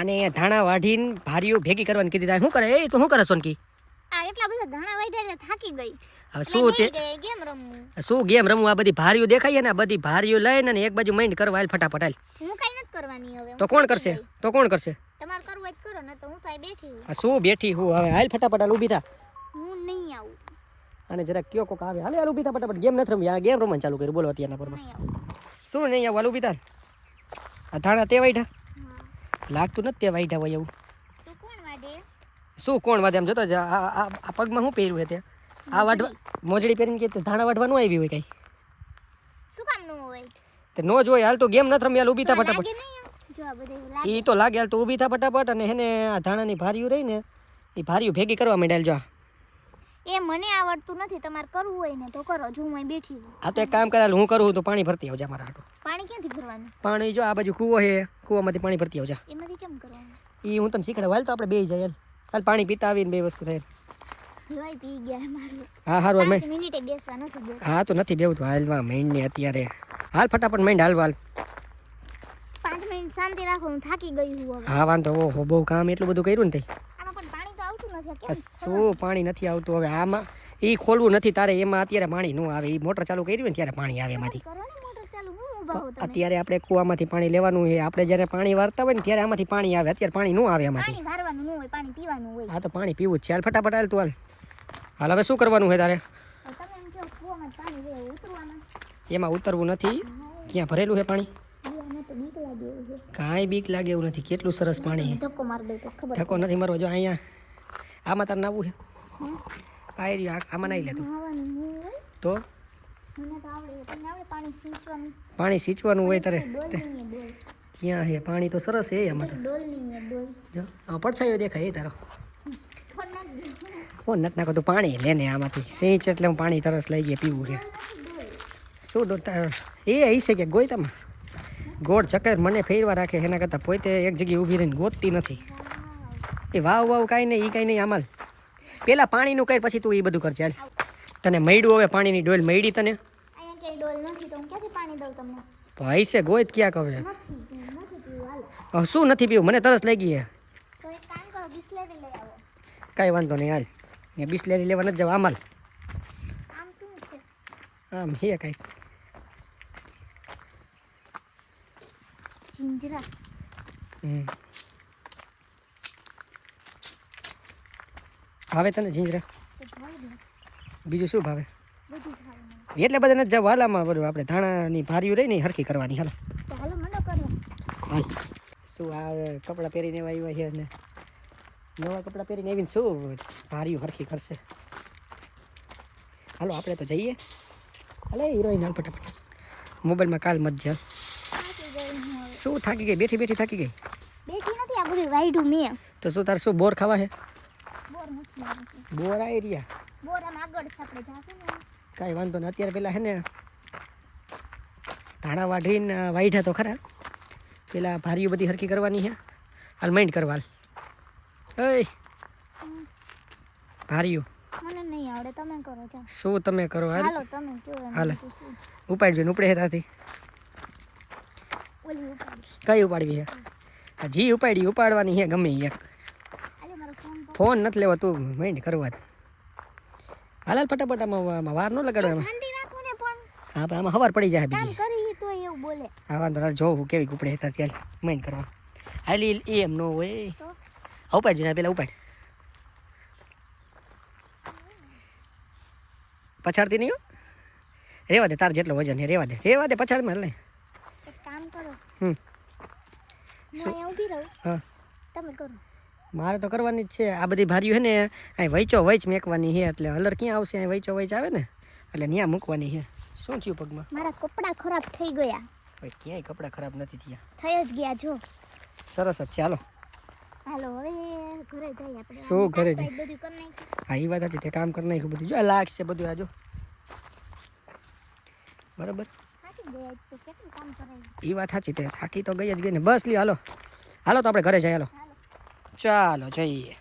અને ધાણા વાઢીને ભારીઓ ભેગી કરવાની કીધી શું કરે? એ તો શું કરે સોનકી? આ એટલા બધા ધાણા વાઢ્યા એટલે થાકી ગઈ. હવે શું તે? ગેમ રમવું? શું ગેમ રમવું? આ બધી ભારીઓ દેખાય ને આ બધી ભારીઓ લઈને ને એક બાજુ માઇન્ડ કરવા હાલ ફટાફટ હાલ. હું કઈ નથી કરવાની હવે તો કોણ કરશે? તો કોણ કરશે? તમારે કરવું હોય કરો ને તો હું તો બેઠી હું શું બેઠી હું હવે હાલ ફટાફટ હાલ ઊભી થા. હું નહીં આવું. અને જરાક કયો કોક આવે. હાલે હાલ ઊભી થા ફટાફટ. ગેમ નથી રમવી આ ગેમ રમવાનું ચાલુ કર્યું. બોલો અત્યારના પરમાં શું નહીં આવું? હાલ ઊભી થા. આ ધાણા તે હા લાગતું નથી તે વાઈઠા હોય એવું. શું કોણ વાદે આમ જોતો જ આ પગમાં શું પહેર્યું તે? આ વાઢવા મોજડી પહેરીને કે તે ધાણા વાઢવાનું આવી હોય કઈ? શું કામનું હોય? તે નો જોય હાલ તો ગેમ નથી રમી હાલ ઊભી થા ફટાફટ. એ તો લાગે હાલ તો ઊભી થા ફટાફટ અને એને આ ધાણાની ભારીઓ રહી ને એ ભાર્યું ભેગી કરવા માંડ્યા જો આ. એ મને આવડતું નથી તમારે કરવું હોય ને તો કરો જો હું બેઠી હું આ તો એક કામ કરે હું કરું તો પાણી ભરતી આવજા મારા આટો પાણી ક્યાંથી ભરવાનું? પાણી જો આ બાજુ કૂવો છે કૂવામાંથી પાણી ભરતી આવજા. એમાંથી કેમ કરવાનું? ઈ હું તને શીખડાવું હાલ તો આપણે બે જાય હાલ. પાણી પીતા આવીને બે વસ્તુ થાય. લોહી પી ગયા મારું. હા હારું મેં મિનિટે બેસવા નથી હા તો નથી બેવું તો હાલમાં મહિને અત્યારે. હાલ ફટાફટ મહિને હાલ હાલ. પાંચ મિનિટ શાંતિ રાખો હું થાકી ગઈ હું હા વાંધો ઓહો બહુ કામ એટલું બધું કર્યું ને તે શું પાણી નથી આવતું હવે? આમાં એ ખોલવું નથી તારે એમાં અત્યારે પાણી ન આવે. એ મોટર ચાલુ કરી હોય ને ત્યારે પાણી આવે એમાંથી. હું હો અત્યારે આપણે કૂવામાંથી પાણી લેવાનું છે. આપણે જ્યારે પાણી વારતા હોય ને ત્યારે આમાંથી પાણી આવે. અત્યારે પાણી ન આવે એમાંથી. આ તો પાણી પીવું જ છે. હાલ ફટાફટ હાલ તું હાલ. હાલ હવે શું કરવાનું છે તારે? એમ ઉતરવું નથી. ક્યાં ભરેલું છે પાણી? કાંઈ બીક લાગે એવું નથી. કેટલું સરસ પાણી ધક્કો નથી મારવો. જો અહીંયા આમાં તારે નાવું છે? આ એરિયો આમાં નહીં તો. મને તો? આવડે પાણી સિંચવાનું હોય તારે? ક્યાં છે? પાણી તો સરસ છે એમાં તો. જો પડછાયો દેખાય એ તારો. ફોન નથી નાખો તું પાણી લેને આમાંથી. સિંચ એટલે હું પાણી તરસ લઈ ગયા, પીવું છે. શું ડોતા એ હઈ કે તમે ગોળ ચક્કર મને ફેરવા રાખે, એના કરતાં પોતે એક જગ્યાએ ઊભી રહીને ગોતતી નથી. એ વાવ વાવ કાંઈ નહીં એ કાંઈ નહીં આમાં પેલા પાણીનું કર પછી તું એ બધું કરજે હાલ તને મળ્યું હવે પાણીની ડોલ મળી તને? ભાઈ છે ગોયત ક્યાં હવે? શું નથી પીવું? મને તરસ લાગી છે કરો કાંઈ વાંધો નહીં હાલ. ને બિસ્લેરી લેવા નથી જવા આમાલ આમ હે કાંઈ. જિંજરા. હમ. ભાવે તને જીંજરા? બીજું શું ભાવે? એટલે બધા નથી જવું હાલામાં બધું આપણે ધાણાની ભારીઓ રહી ને હરખી કરવાની હાલો. હાલો શું આ કપડાં પહેરીને એવા આવ્યા છે ને નવા કપડાં પહેરીને આવીને શું ભારીઓ હરખી કરશે? હાલો આપણે તો જઈએ. હાલે હિરોઈન હાલ ફટાફટ. મોબાઈલમાં કાલ મત જા શું થાકી ગઈ? બેઠી બેઠી થાકી ગઈ? બેઠી નથી આ બધી વાઈડું મેં. તો શું તારે શું બોર ખાવા છે? બોર એરિયા. બોર આમ આગળ આપણે જાશું ને. કાંઈ વાંધો નહીં. અત્યારે પેલા હે ને ધાણા વાઢીને વાઢ્યા તો ખરા. પેલા ભારીઓ બધી હરકી કરવાની છે હાલ માઇન્ડ કરવા હાલ. ભારીઓ. મને નહીં આવડે તમે કરો જા શું તમે કરો? હાલ. હાલો તમે કયો હાલ. ઉપાડ બીજું ઉપાડજો ને ઉપડે ઓલી ઉપાડી. કઈ ઉપાડવી છે આ જી ઉપાડી ઉપાડવાની છે ગમે એક. ફોન નથી લેવો તું મેઇન્ડ કરવા હાલ હાલ ફટાફટ આમાં વાર ન લગાડો એમાં. હા પણ આમાં હવાર પડી જાય બીજી. હા વાંધો ના જોઉં કેવી ઉપડે તાર ચાલ મેઇન્ડ કરવા. હાલી એ એમ નો હોય. તો? ઉપાડજો જોઈને પેલા ઉપાડ. પછાડતી નહીં હો. રેવા દે તાર જેટલો વજન રેવા દે. રેવા દે પછાડમાં એટલે એક કામ કરો. હમ. હું ઊભી રહું. હા. તમે કરો. મારે તો કરવાની જ છે. આ બધી ભારીઓ છે ને અહીં વૈચો વૈચ મેકવાની છે એટલે હલર ક્યાં આવશે? અહીં વૈચો વૈચ આવે ને એટલે ત્યાં મૂકવાની છે શું થયું પગમાં? મારા કપડાં ખરાબ થઈ ગયા. હવે ક્યાંય કપડાં ખરાબ નથી થયા. થઈ જ ગયા જો. સરસ જ છે. હાલો. હાલો હવે ઘરે જઈએ આપણે. શું ઘરે કામ બધું કરી નાખ્યું હા એ વાત હતી તે કામ કરી નાખ્યું બધું. જો લાગશે બધું આજો બરાબર? એ વાત સાચી. તે થાકી તો ગઈ જ ગઈ ને. બસ લી હાલો. હાલો તો આપણે ઘરે જઈએ હાલો હાલો. ચાલો જઈએ.